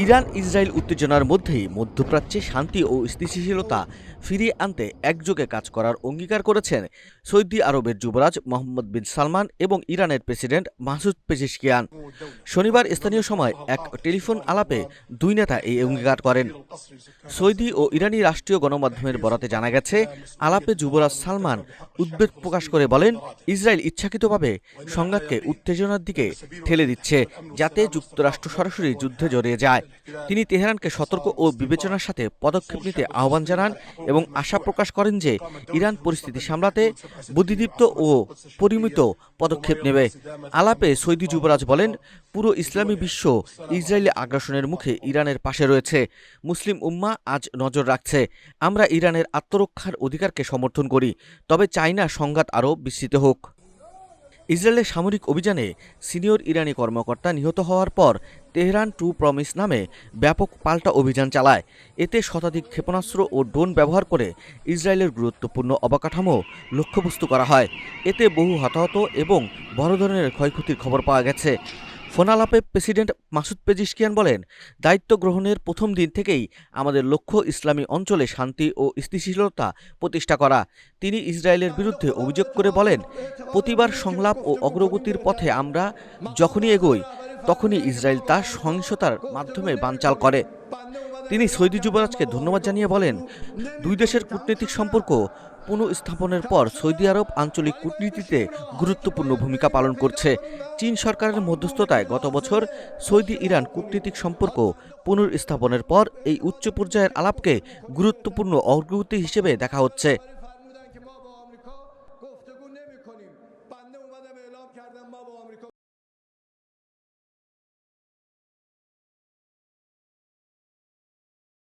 Iran Israel উত্তেজনার মধ্যেই মধ্যপ্রাচ্যে শান্তি ও স্থিতিশীলতা ফিরিয়ে আনতে একযোগে কাজ করার অঙ্গীকার করেছেন সৌদি আরবের যুবরাজ মোহাম্মদ বিন সালমান এবং ইরানের প্রেসিডেন্ট মাসুদ পেজিশকিয়ান। শনিবার স্থানীয় সময় এক টেলিফোন আলাপে দুই নেতা এই অঙ্গীকার করেন। সৌদি ও ইরানি রাষ্ট্রীয় গণমাধ্যমের বরাতে জানা গেছে, আলাপে যুবরাজ সালমান উদ্বেগ প্রকাশ করে বলেন, ইসরায়েল ইচ্ছাকৃতভাবে সংঘাতকে উত্তেজনার দিকে ঠেলে দিচ্ছে যাতে যুক্তরাষ্ট্র সরাসরি যুদ্ধে জড়িয়ে যায়। তিনি তেহরানকে সতর্ক ও বিবেচনার সাথে পদক্ষেপ নিতে আহ্বান জানান এবং আশা প্রকাশ করেন যে ইরান পরিস্থিতি সামলাতে বুদ্ধিদীপ্ত ও পরিমিত পদক্ষেপ নেবে। আলাপে সৌদি যুবরাজ বলেন, পুরো ইসলামী বিশ্ব ইসরায়েলি আগ্রাসনের মুখে ইরানের পাশে রয়েছে। মুসলিম উম্মা আজ নজর রাখছে। আমরা ইরানের আত্মরক্ষার অধিকারকে সমর্থন করি, তবে চাই না সংঘাত আরও বিস্তৃত হোক। ইসরায়েলের সামরিক অভিযানে সিনিয়র ইরানি কর্মকর্তা নিহত হওয়ার পর তেহরান টু প্রমিস নামে ব্যাপক পাল্টা অভিযান চালায়। এতে শতাধিক ক্ষেপণাস্ত্র ও ড্রোন ব্যবহার করে ইসরায়েলের গুরুত্বপূর্ণ অবকাঠামো লক্ষ্যবস্তু করা হয়। এতে বহু হতাহত এবং বড় ধরনের ক্ষয়ক্ষতির খবর পাওয়া গেছে। ফোনালাপে প্রেসিডেন্ট মাসুদ পেজিশকিয়ান বলেন, দায়িত্ব গ্রহণের প্রথম দিন থেকেই আমাদের লক্ষ্য ইসলামী অঞ্চলে শান্তি ও স্থিতিশীলতা প্রতিষ্ঠা করা। তিনি ইসরায়েলের বিরুদ্ধে অভিযোগ করে বলেন, প্রতিবার সংলাপ ও অগ্রগতির পথে আমরা যখনই এগোই, তখনই ইসরায়েল তার সহিংসতার মাধ্যমে বানচাল করে। তিনি সৌদি যুবরাজকে ধন্যবাদ জানিয়ে বলেন, দুই দেশের কূটনৈতিক সম্পর্ক পুনঃস্থাপনের পর সৌদি আরব আঞ্চলিক কূটনীতিতে গুরুত্বপূর্ণ ভূমিকা পালন করছে। চীন সরকারের মধ্যস্থতায় গত বছর সৌদি ইরান কূটনীতিক সম্পর্ক পুনঃস্থাপনের পর এই উচ্চ পর্যায়ের আলাপকে গুরুত্বপূর্ণ অগ্রগতি হিসেবে দেখা হচ্ছে।